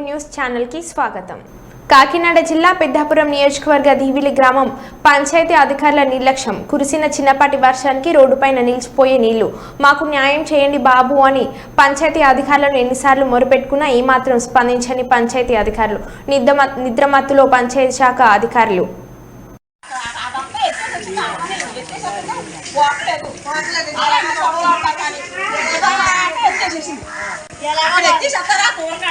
Telugu news ఛానల్కి స్వాగతం. కాకినాడ జిల్లా పెద్దాపురం నియోజకవర్గ దీవిలి గ్రామం పంచాయతీ అధికారుల నిర్లక్ష్యం. కురిసిన చిన్నపాటి వర్షానికి రోడ్డుపైన నిలిచిపోయే నీళ్ళు. మాకు న్యాయం చేయండి బాబు అని పంచాయతీ అధికారులను ఎన్నిసార్లు మొరుపెట్టుకున్నా ఏమాత్రం స్పందించని పంచాయతీ అధికారులు. నిద్ర నిద్రమత్తులో పంచాయతీ శాఖ అధికారులు. ఎలా